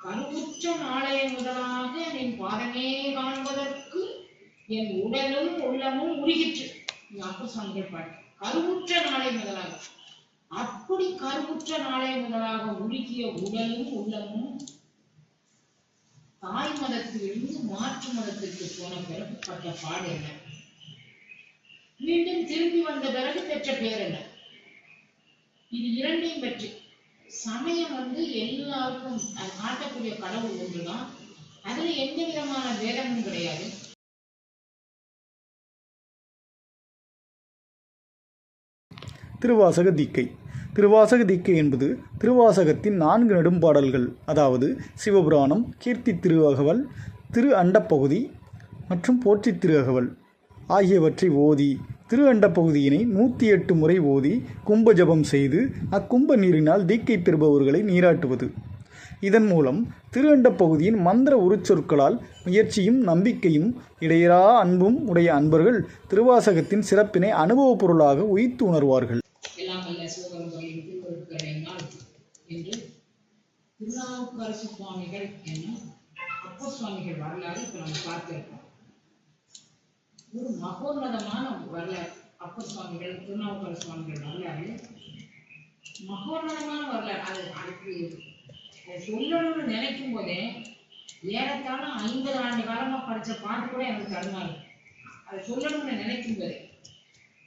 கருவுற்ற நாளைய முதலாக நின் பாதமே காண்பதற்கு என் உடலும் உள்ளமும் உருகிற்று. இது அப்ப சுவாமிகள் பாட்டு கருவுற்ற நாளை முதலாக. அப்படி கருவுற்ற நாளை முதலாக உருகிய உடலும் உள்ளமும் தாய் மதத்திலிருந்து மாற்று மதத்திற்கு போன பிறகு பட்ட பாடு என்ன? மீண்டும் திரும்பி வந்த பிறகு பெற்ற பேர் என்ன? இது இரண்டையும் பற்றி சமயம் வந்து எல்லாருக்கும் காட்டக்கூடிய கடவுள் ஒன்றுதான். அதுல எந்த விதமான வேதமும் கிடையாது. திருவாசக தீக்கை. திருவாசக தீக்கை என்பது திருவாசகத்தின் நான்கு நெடும்பாடல்கள். அதாவது சிவபுராணம் கீர்த்தி திருவகவல் திரு அண்டப்பகுதி மற்றும் போற்றி திருவகவல் ஆகியவற்றை ஓதி திரு பகுதியினை நூற்றி எட்டு முறை ஓதி கும்ப ஜபம் செய்து அக்கும்ப நீரினால் தீக்கை பெறுபவர்களை நீராட்டுவது. இதன் மூலம் திரு பகுதியின் மந்திர உருச்சொற்களால் முயற்சியும் நம்பிக்கையும் இடையரா அன்பும் உடைய அன்பர்கள் திருவாசகத்தின் சிறப்பினை அனுபவப் பொருளாக உயித்து உணர்வார்கள். திருநாவுக்கரசு சுவாமிகள் என்னும் அப்ப சுவாமிகள் வரலாறு இப்போ நம்ம பார்த்துருக்கோம். ஒரு மகோன்னதமான வரலாறு. அப்ப சுவாமிகள் திருநாவுக்கர சுவாமிகள் வரலாறு. மகோன்னதமான வரலாறு. அது அதுக்கு சொல்லணும்னு நினைக்கும் போதே ஏறத்தாழ ஐம்பது ஆண்டு காலமா படிச்ச பாட்டு கூட எனக்கு தடுமாறு அதை சொல்லணும்னு நினைக்கும் போதே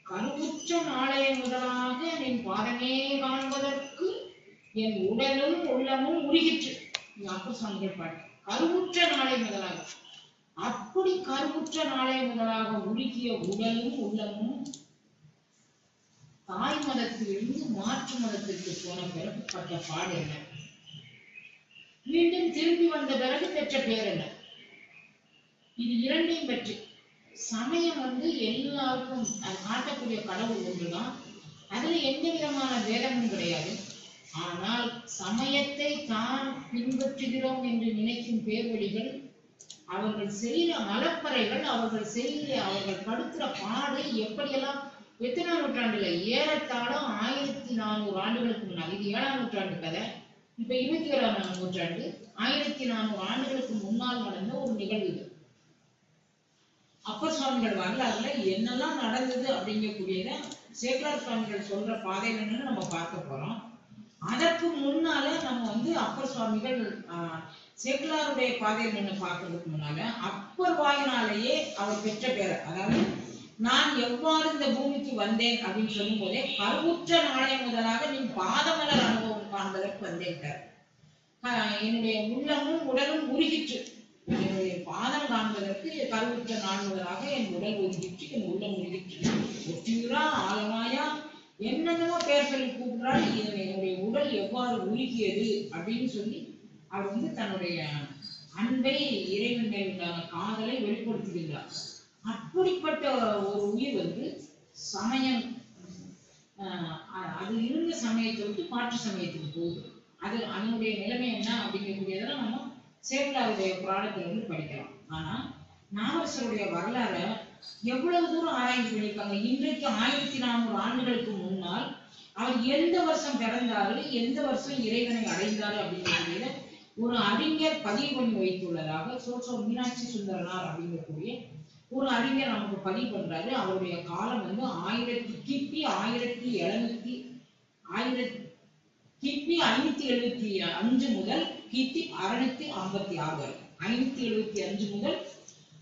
கருவுற்ற நாளைய முதலாக நின் பாதமே காண்பதற்கு என் உடலும் உள்ளமும் உருகிற்று. அப்ப சுவாமிகள் பாட்டு. கருவுற்ற நாளை முதலாக. அப்படி கருவுற்ற நாளை முதலாக உருகிய உடலும் உள்ளமும் தாய் மதத்திலிருந்து மாற்று மதத்திற்கு போன பிறகு பட்ட பாடு என்ன? மீண்டும் திரும்பி வந்த பிறகு பெற்ற பேர் என்ன? இது இரண்டையும் பற்றி. சமயம் வந்து எல்லாருக்கும் காட்டக்கூடிய கடவுள் ஒன்றுதான். அதுல எந்த விதமான வேதமும் கிடையாது. ஆனால் சமயத்தை தான் பின்பற்றுகிறோம் என்று நினைக்கும் பேர்வழிகள் அவர்கள் செய்கிற மலப்பறைகள் அவர்கள் செய்கிற அவர்கள் படுத்துற பாடு எப்படியெல்லாம் எத்தனை நூற்றாண்டுல ஏறத்தாழ ஆயிரத்தி நானூறு ஆண்டுகளுக்கு முன்னால். இது ஏழாம் நூற்றாண்டு கதை. இப்ப இருபத்தி ஏழாம் நூற்றாண்டு. ஆயிரத்தி நானூறு ஆண்டுகளுக்கு முன்னால் நடந்த ஒரு நிகழ்வு இது. அப்பர் சுவாமிகள் வரலாறுல என்னெல்லாம் நடந்தது அப்படிங்கக்கூடியத சேக்கரார் சுவாமிகள் சொல்ற பாதைகள்னு நம்ம பார்க்க போறோம். அதற்கு முன்னால நம்ம வந்து அப்பர் சுவாமிகள் ஆஹ், சேக்கலாருடைய பாதையில் நின்று பார்க்கறதுக்கு முன்னால அப்பர் வாயினாலேயே அவர் பெற்ற பேர் அதாவது நான் எவ்வாறு இந்த பூமிக்கு வந்தேன் அப்படின்னு சொல்லும் போதே கருவுற்ற நாளை முதலாக நீ பாதமலர் அனுபவம் காண்பதற்கு வந்தேன் ஆஹ் என்னுடைய உள்ளமும் உடலும் உருகிற்று. என்னுடைய பாதம் காண்பதற்கு கருவுற்ற நாள் முதலாக என் உடல் உருகிற்று என் உள்ளம் உருகிற்று. ஒற்றியூரா ஆலமாயா என்னென்னமோ பேர் சொல்லி கூப்பிடுறாள் என்னுடைய உடல் எவ்வாறு உருகியது அப்படின்னு சொல்லி அவர் வந்து தன்னுடைய அன்பை இறைவன் உண்டான காதலை வெளிப்படுத்துகின்றார் அப்படிப்பட்ட ஒரு உயிர் வந்து சமயம் ஆஹ் அது இருந்த சமயத்தை விட்டு மாற்று சமயத்துக்கு போகுது. அது அதனுடைய நிலைமை என்ன அப்படிங்கக்கூடியதெல்லாம் நம்ம சேவலாருடைய புராணத்துல இருந்து படிக்கலாம். ஆனா நாவரசருடைய வரலாற எவ்வளவு தூரம் ஆராய்ச்சி பண்ணியிருக்காங்க? இன்றைக்கு ஆயிரத்தி நானூறு ஆண்டுகளுக்கு முன்னால் அவர் எந்த வருஷம் பிறந்தாரு எந்த வருஷம் இறைவனை அடைந்தாரு அப்படிங்கிறத ஒரு அறிஞர் பதிவு பண்ணி வைத்துள்ளதாக சோசோ மீனாட்சி சுந்தரனார் அப்படிங்கக்கூடிய ஒரு அறிஞர் நமக்கு பதிவு பண்றாரு. அவருடைய காலம் வந்து ஆயிரத்தி கிபி ஆயிரத்தி எழுநூத்தி ஆயிரத்தி கிபி ஐநூத்தி எழுபத்தி அஞ்சு முதல் கிபி அறுநூத்தி ஐம்பத்தி ஆறு வரை. ஐநூத்தி எழுபத்தி அஞ்சு முதல்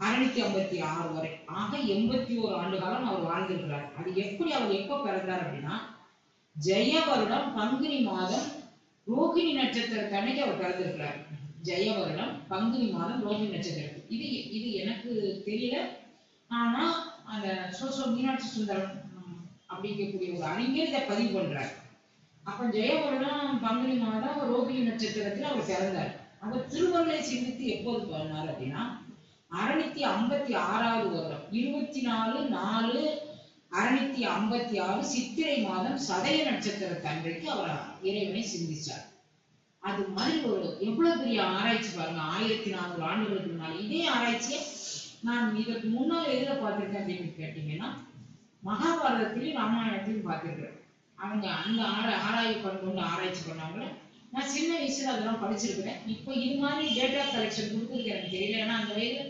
அறுநூத்தி ஐம்பத்தி ஆறு வரை. ஆக எண்பத்தி ஓரு ஆண்டு காலம் அவர் வாழ்ந்திருக்கிறார். அது எப்படி அவர் எப்ப பிறந்தார் அப்படின்னா ஜெய வருடம் பங்குனி மாதம் ரோகிணி நட்சத்திரத்தன்னைக்கு அவர் பிறந்திருக்கிறார். ஜெய வருடம் பங்குனி மாதம் ரோகிணி நட்சத்திரம். இது இது எனக்கு தெரியல. ஆனா அந்த சோசோ மீனாட்சி சுந்தரம் அப்படிங்கக்கூடிய ஒரு அறிஞர் இதை பதிவு பண்றார். அப்ப ஜெயவருடம் பங்குனி மாதம் ரோகிணி நட்சத்திரத்துல அவர் பிறந்தார். அவர் திருவருளை சிந்தித்து எப்போது பிறந்தார் அப்படின்னா அறுநூத்தி ஐம்பத்தி ஆறாவது வருடம் இருபத்தி நாலு நாலு அறுநூத்தி ஐம்பத்தி ஆறு சித்திரை மாதம் சதய நட்சத்திரத்தன்றைக்கு அவர் இறைவனை சிந்திச்சார். அது மாதிரி ஒரு எவ்வளவு பெரிய ஆராய்ச்சி பாருங்க. ஆயிரத்தி நானூறு ஆண்டுகளுக்கு முன்னால் இதே ஆராய்ச்சியை நான் இதற்கு முன்னால் எதுல பார்த்திருக்கேன் அப்படின்னு கேட்டீங்கன்னா மகாபாரதத்திலையும் ராமாயணத்திலையும் பார்த்திருக்கிறேன். அவங்க அந்த ஆரா ஆராய்வு பண்ணி கொண்டு ஆராய்ச்சி பண்ணவங்கள நான் சின்ன வயசுல அதெல்லாம் படிச்சிருக்கிறேன். இப்போ இது மாதிரி டேட்டா கலெக்ஷன் கொடுத்துருக்கேன் எனக்கு தெரியல. ஏன்னா அந்த வயதுல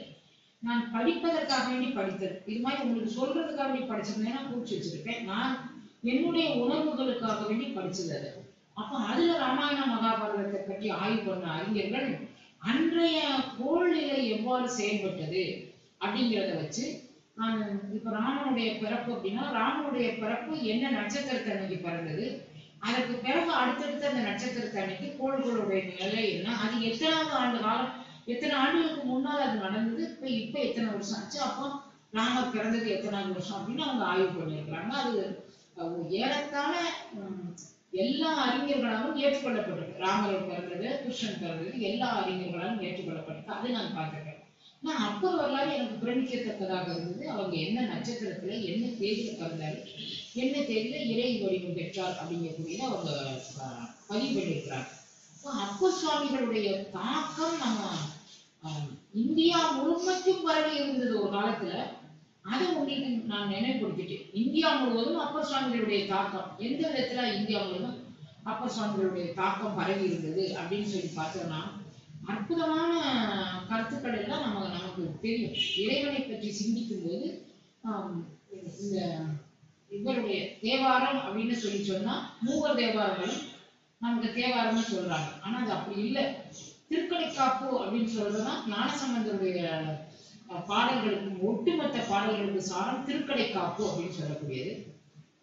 நான் படிப்பதற்காக வேண்டி படித்தது. இது மாதிரி உங்களுக்கு சொல்றதுக்காக வேண்டி படிச்சிருந்தேன்னா குறிச்சு வச்சிருப்பேன் நான் என்னுடைய உணர்வுகளுக்காக வேண்டி படிச்சது அது. அப்ப அதுல ராமாயண மகாபாரதத்தை பற்றி ஆய்வு பண்ண அறிஞர்கள் அன்றைய கோள்நிலை எவ்வாறு செயல்பட்டது அப்படிங்கிறத வச்சு நான் இப்ப ராமனுடைய பிறப்பு அப்படின்னா ராமனுடைய பிறப்பு என்ன நட்சத்திரத்தை அன்னைக்கு பிறந்தது அதற்கு பிறகு அடுத்தடுத்த அந்த நட்சத்திரத்தை அன்னைக்கு கோள்களுடைய நிலை என்ன அது எத்தனாவது ஆண்டு காலம் எத்தனை ஆண்டுகளுக்கு முன்னால் அது நடந்தது? இப்ப இப்ப எத்தனை வருஷம் ஆச்சு? அப்போ நாம பிறந்தது எத்தனாவது வருஷம் அப்படின்னு அவங்க ஆய்வு பண்ணியிருக்கிறாங்க. அது ஏறத்தாழ எல்லா அறிஞர்களாலும் ஏற்றுக்கொள்ளப்பட்டிருக்கு. ராமர் பிறந்தது கிருஷ்ணன் பிறந்தது எல்லா அறிஞர்களாலும் ஏற்றுக்கொள்ளப்பட்டிருக்கு. அதை நான் பார்த்துருக்கேன். நான் அப்போ வரலாறு எனக்கு பிரமிக்கத்தக்கதாக இருந்தது. அவங்க என்ன நட்சத்திரத்துல என்ன தேதியில பிறந்தாரு என்ன தேதியில இறை வடிவம் பெற்றார் அப்படிங்கக்கூடியது அவங்க பதிவு பண்ணியிருக்கிறாங்க. அப்ப சுவாமிகளுடைய தாக்கம் நம்ம இந்தியா முழுமைக்கும் பரவி இருந்தது ஒரு காலத்துல. அதை உங்களுக்கு நான் நினைவுபடுத்திட்டேன். இந்தியா முழுவதும் அப்பர் சுவாமிகளுடைய தாக்கம். எந்த விதத்துல இந்தியா முழுவதும் அப்பர் சுவாமிகளுடைய தாக்கம் பரவி இருந்தது அப்படின்னு சொல்லி பார்த்தோம்னா அற்புதமான கருத்துக்கள் எல்லாம் நம்ம நமக்கு தெரியும். இறைவனை பற்றி சிந்திக்கும் போது இந்த இவருடைய தேவாரம் அப்படின்னு சொல்லி சொன்னா மூவர் தேவாரங்களும் நமக்கு தேவாரம்னு சொல்றாங்க. ஆனா அது அப்படி இல்லை. திருக்கடைக்காப்பு அப்படின்னு சொல்றதுதான் ஞானசம்பந்தருடைய பாடல்களுக்கும் ஒட்டுமொத்த பாடல்களுக்கு சாரம் திருக்கடைக்காப்பு அப்படின்னு சொல்லக்கூடியது.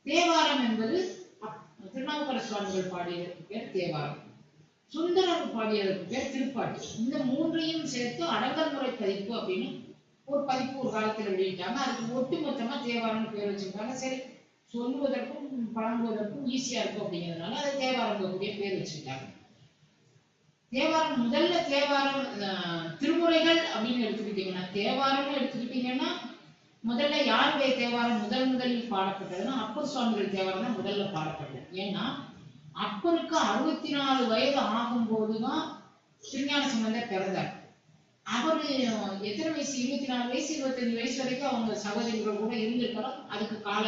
தேவாரம் என்பது அப்- திருநாவுக்கர சுவாமிகள் பாடியதற்கு பேர் தேவாரம். சுந்தரர் பாடியதற்கு பேர் திருப்பாட்டு. இந்த மூன்றையும் சேர்த்து அடங்கல் முறை பதிப்பு அப்படின்னு ஒரு பதிப்பு ஒரு காலத்தில் வெளியிட்டாங்க. அதுக்கு ஒட்டுமொத்தமா தேவாரம்னு பேர் வச்சிருக்காங்க. சரி சொல்லுவதற்கும் பழங்குவதற்கும் ஈஸியா இருக்கும் அப்படிங்கிறதுனால அதை தேவாரங்கக்கூடிய பேர் வச்சிருக்காங்க. தேவாரம் முதல்ல தேவாரம் திருமுறைகள் அப்படின்னு எடுத்துக்கிட்டீங்கன்னா தேவாரம்னு எடுத்துக்கிட்டீங்கன்னா முதல்ல யாருடைய தேவாரம் முதல் முதலில் பாடப்பட்டதுன்னா அப்பர் சுவாமிகள் தேவாரம் தான் முதல்ல பாடப்பட்டது. ஏன்னா அப்பருக்கு அறுபத்தி நாலு வயது ஆகும் போதுதான் திருஞான சம்பந்தர் பிறந்தார். அவரு எத்தனை வயசு? இருபத்தி நாலு வயசு இருபத்தஞ்சு வயசு வரைக்கும் அவங்க சகோதரிகள் கூட இருந்திருக்கலாம் அதுக்கு கால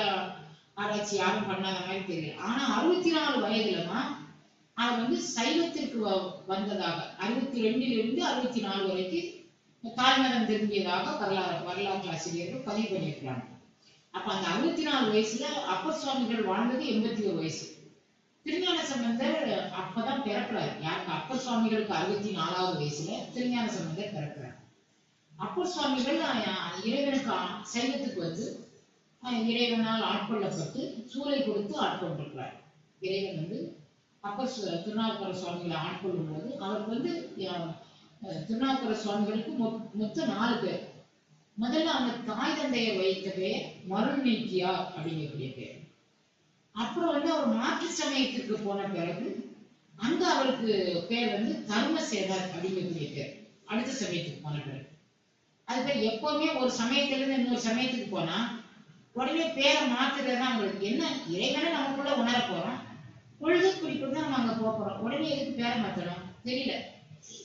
ஆராய்ச்சி யாரும் பண்ணாத மாதிரி தெரியல. ஆனா அறுபத்தி நாலு வயதுல தான் அவர் வந்து சைவத்திற்கு வந்ததாக. அறுபத்தி ரெண்டுல இருந்து அறுபத்தி நாலு வரைக்கும் தாய்மதம் திரும்பியதாக வரலாறு வரலாற்று ஆசிரியர்கள் பதிவு பண்ணியிருக்கிறாங்க. அப்ப அந்த அறுபத்தி நாலு வயசுல அப்பர் சுவாமிகள் வாழ்ந்தது எண்பத்தி ஒரு வயசு. திருஞான சம்பந்தர் அப்பதான் பிறக்கிறார். யாருக்கு? அப்பர் சுவாமிகளுக்கு அறுபத்தி நாலாவது வயசுல திருஞான சம்பந்தர் பிறக்கிறார். அப்பர் சுவாமிகள் இறைவனுக்கு சைவத்துக்கு வந்து இறைவனால் ஆட்கொள்ளப்பட்டு சூளை கொடுத்து ஆட்கொண்டிருக்கிறார். இறைவன் வந்து அப்பர் சு- திருநாவுக்கர சுவாமிகளை ஆட்கொள்ளும் போது அவருக்கு வந்து அஹ், திருநாவுக்கர சுவாமிகளுக்கு மொத்தம் நாலு பேர். முதல்ல அவங்க தாய் தந்தையை வைத்த பேர் மருள் நீக்கியார் அப்படிங்கக்கூடிய பேர். அப்புறம் வந்து அவர் மாற்று சமயத்துக்கு போன பிறகு அங்க அவருக்கு பேர் வந்து தர்மசேதர் அப்படிங்கக்கூடிய பேர். அடுத்த சமயத்துக்கு போன பிறகு. அது பேர் எப்பவுமே ஒரு சமயத்துல இருந்து இன்னொரு சமயத்துக்கு போனா உடனே பேரை மாத்துறது தான் அவங்களுக்கு என்ன இறைவனை நமக்குள்ள உணர போறோம். பொழுது குறிப்பிட்டு தான் நம்ம அங்க போறோம். உடனே எதுக்கு பேர மாத்தணும்? தெரியல.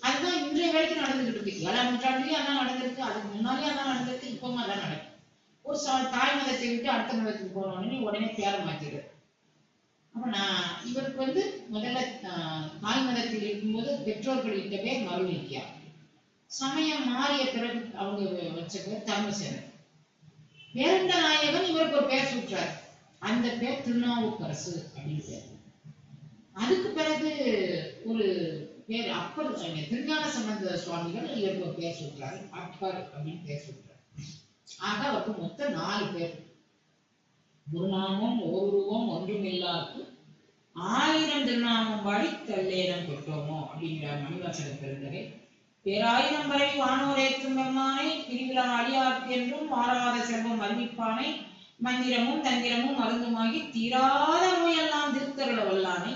அதுதான் இன்றைய வேலைக்கு நடந்துகிட்டு இருக்கு. ஏழாம் நூற்றாண்டுலயும் அதான் நடந்திருக்கு. அதுக்கு முன்னாடியே அதான் நடந்திருக்கு. இப்பவும் அதான் நடக்கும் ஒரு ச- தாய் மதத்தை விட்டு அடுத்த மதத்துக்கு போன உடனே உடனே பேரை அப்ப நான் இவருக்கு வந்து முதல்ல ஆஹ், தாய் மதத்தில் இருக்கும்போது பெற்றோர்கள் இட்ட பேர் மருளிக்கியா சமயம் மாறிய பிறகு அவங்க வச்ச பேர் தமிழ்சேரன் பேரண்ட நாயகன் இவருக்கு ஒரு பேர் சுற்றார் அந்த பேர் திருநாவுக்கரசு அப்படின்னு பேர். அதுக்கு பிறகு ஒரு பேர் அப்பர் திருஞான சம்பந்த சுவாமிகள் இவருக்கு பேர் சொல்றாரு அப்பர் அப்படின்னு பேர் சொல்றாரு. ஆக அவருக்கு மொத்தம் நாலு பேர். குருநாமம் ஓருருவம் ஒன்றுமில்லாது ஆயிரம் திருநாமம் பாடி தல்லேனம் பெற்றோமோ அப்படிங்கிற மணிவாசக பெருந்தகை. பேராயிரம் வரை வானோர் ஏற்றும் பெம்மானை பிரிவிழா அடியார்க்கு என்றும் மாறாத செல்வம் அறிவிப்பானை மந்திரமும் தந்திரமும் மருந்துமாகி தீராத நோயெல்லாம் திருத்தருள வல்லானை.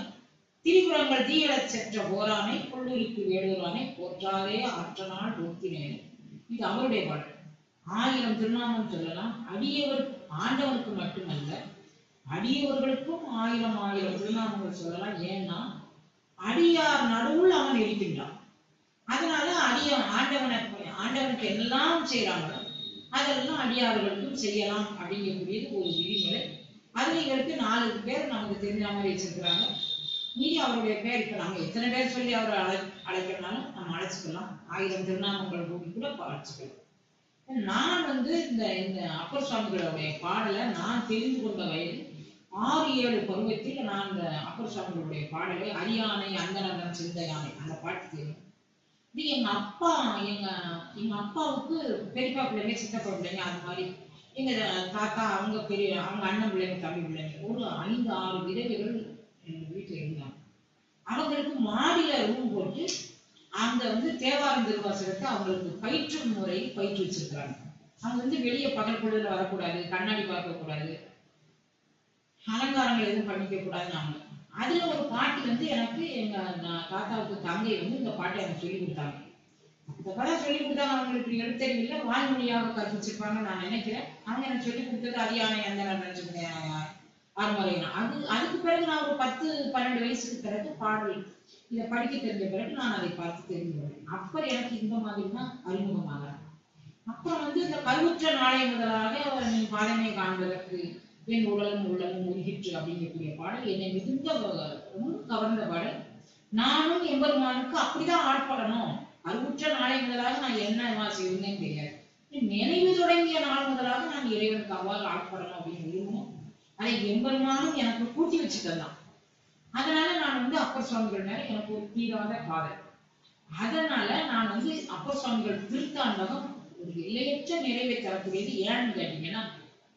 திரிபுரங்கள் தீயடச் சென்ற போரானை கொள்ளுரிக்கு வேடுரானை போற்றாதே ஆற்றனால் போக்கினேன் இது அவருடைய பாடல் ஆயிரம் திருநாமம் சொல்லலாம். அடியவர் ஆண்டவனுக்கு மட்டுமல்ல அடியவர்களுக்கும் ஆயிரம் ஆயிரம் திருநாமங்கள் சொல்லலாம். ஏன்னா அடியார் நடுவுள் அவன் இருக்கின்றான். அதனால அடிய ஆண்டவனை ஆண்டவனுக்கு எல்லாம் செய்யறாங்களோ அதெல்லாம் அடியார்களுக்கும் செய்யலாம் அப்படிங்கக்கூடியது ஒரு விதிமுறை. அதுல இவருக்கு நாலு பேர் நமக்கு தெரிஞ்ச மாதிரி வச்சிருக்கிறாங்க. மீதி அவருடைய பேர் இப்ப நம்ம எத்தனை பேர் சொல்லி அவரை அழை அழைக்கிறனாலும் நம்ம அழைச்சிக்கலாம். ஆயிரம் திருநாமங்கள் கூடி கூட அழைச்சிக்கலாம். நான் வந்து இந்த இந்த அப்பர் சுவாமிகளுடைய பாடலை நான் தெரிந்து கொண்ட வயது ஆறு ஏழு பருவத்தில் நான் இந்த அப்பர் சுவாமிகளுடைய பாடலை அரியானை அந்தனதன் சிந்த யானை அந்த பாட்டு தெரியும் இது எங்க அப்பா எங்க எங்க அப்பாவுக்கு பெரியப்பா பிள்ளைங்க சித்தப்பா பிள்ளைங்க அது மாதிரி எங்க தாத்தா அவங்க பெரிய அவங்க அண்ணன் பிள்ளைங்க தம்பி பிள்ளைங்க ஒரு ஐந்து ஆறு விதவைகள் எங்க வீட்டுல இருந்தாங்க. அவங்களுக்கு மாடியில ரூம் போட்டு அந்த வந்து தேவாரம் திருவாசகத்தை அவங்களுக்கு பயிற்று முறை பயிற்றுவிச்சிருக்கிறாங்க அவங்க வந்து வெளியே பகல் பொழுதுல வரக்கூடாது கண்ணாடி பார்க்க கூடாது அலங்காரங்கள் எதுவும் பண்ணிக்க கூடாதுன்னு அதுல ஒரு பாட்டு வந்து எனக்கு எங்க தாத்தாவுக்கு தங்கை வந்து இந்த பாட்டை எனக்கு சொல்லி கொடுத்தாங்க. இந்த கதை சொல்லி கொடுத்தாங்க அவங்களுக்கு. எழுத்தறிவில்லை வாய்மொழியாக கற்பிச்சிருப்பாங்க நான் நினைக்கிறேன். அவங்க எனக்கு சொல்லி கொடுத்தது அரியானை அந்த ஆறுமுறையினா அது அதுக்கு பிறகு நான் ஒரு பத்து பன்னெண்டு வயசுக்கு பிறகு பாடல் இதை படிக்க தெரிஞ்ச பிறகு நான் அதை பார்த்து தெரிஞ்சுக்கிறேன் அப்ப எனக்கு இந்த மாதிரி தான் அறிமுகமாக. அப்புறம் வந்து இந்த கருவுற்ற நாளை முதலாக நீ பாதனை காண்பதற்கு என் உடலும் உள்ளமும் உருகிற்று அப்படிங்கக்கூடிய பாடல் என்னை மிகுந்த கவர்ந்த பாடல். நானும் எம்பெருமானுக்கு அப்படிதான் ஆட்படணும் கருவுற்ற நாளை முதலாக நான் என்ன செய்வேன்னு தெரியாது. நினைவு தொடங்கிய நாள் முதலாக நான் இறைவனுக்கு அவ்வாறு ஆட்படணும் அப்படின்னு அதை எம்பெருமானும் எனக்கு கூட்டி வச்சு தந்தான் அதனால நான் வந்து அப்பர் சுவாமிகள் மேல எனக்கு ஒரு தீராத காதல் அதனால நான் வந்து அப்பர் சுவாமிகள் திருத்தாண்டகம் ஒரு எல்லையற்ற நிறைவை தரக்கூடியது ஏன்னு கேட்டீங்கன்னா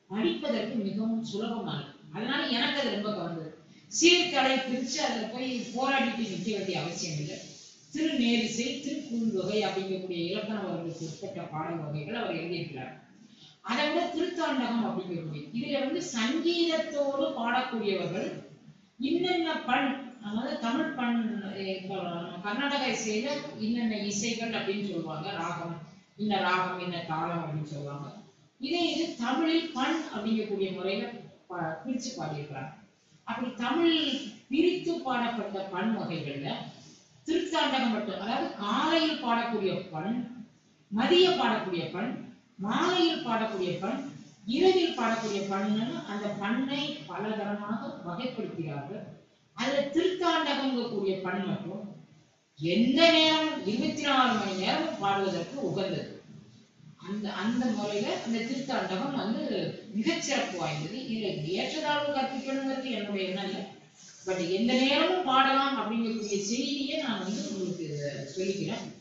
படிப்பதற்கு மிகவும் சுலபமானது அதனால எனக்கு அது ரொம்ப கவர்ந்தது. சீர்தடை பிரிச்சு அதுல போய் போராடிட்டு நிற்க வேண்டிய அவசியம் இல்லை. திருநேரிசை வகை அப்படிங்கக்கூடிய இலக்கண வகைகளுக்கு உட்பட்ட பாடல் வகைகள் அவர் எழுதியிருக்கிறார். அதை விட திருத்தாண்டகம் அப்படிங்கக்கூடிய இதுல வந்து சங்கீதத்தோடு பாடக்கூடியவர்கள் இன்னென்ன பண் அதாவது தமிழ் பண் இப்போ கர்நாடக இசையில இன்னென்ன இசைகள் அப்படின்னு சொல்லுவாங்க. ராகம் இன்ன ராகம் இன்ன தாளம் அப்படின்னு சொல்லுவாங்க. இதே இது தமிழில் பண் அப்படிங்கக்கூடிய முறையில பிரிச்சு பாடியிருக்கிறாங்க. அப்படி தமிழ் பிரித்து பாடப்பட்ட பண் வகைகள்ல திருத்தாண்டகம் மட்டும் அதாவது காலையில் பாடக்கூடிய பண் மதிய பாடக்கூடிய பண் மாலையில் பாடக்கூடிய பண் இரவில் பாடக்கூடிய பண்ணு அந்த பண்ணை பலதரமாக வகைப்படுத்துகிறார்கள் அதுல திருத்தாண்டகங்கக்கூடிய பண் மட்டும் எந்த நேரம் இருபத்தி நாலு மணி நேரம் பாடுவதற்கு உகந்தது. அந்த அந்த முறையில அந்த திருத்தாண்டகம் வந்து மிகச்சிறப்பு வாய்ந்தது. இதுல ஏற்றதாழ்வு கற்பிக்கணுங்கிறது என்னுடைய எண்ணம் இல்லை பட் எந்த நேரமும் பாடலாம் அப்படிங்கக்கூடிய செய்தியை நான் வந்து உங்களுக்கு சொல்லிக்கிறேன்.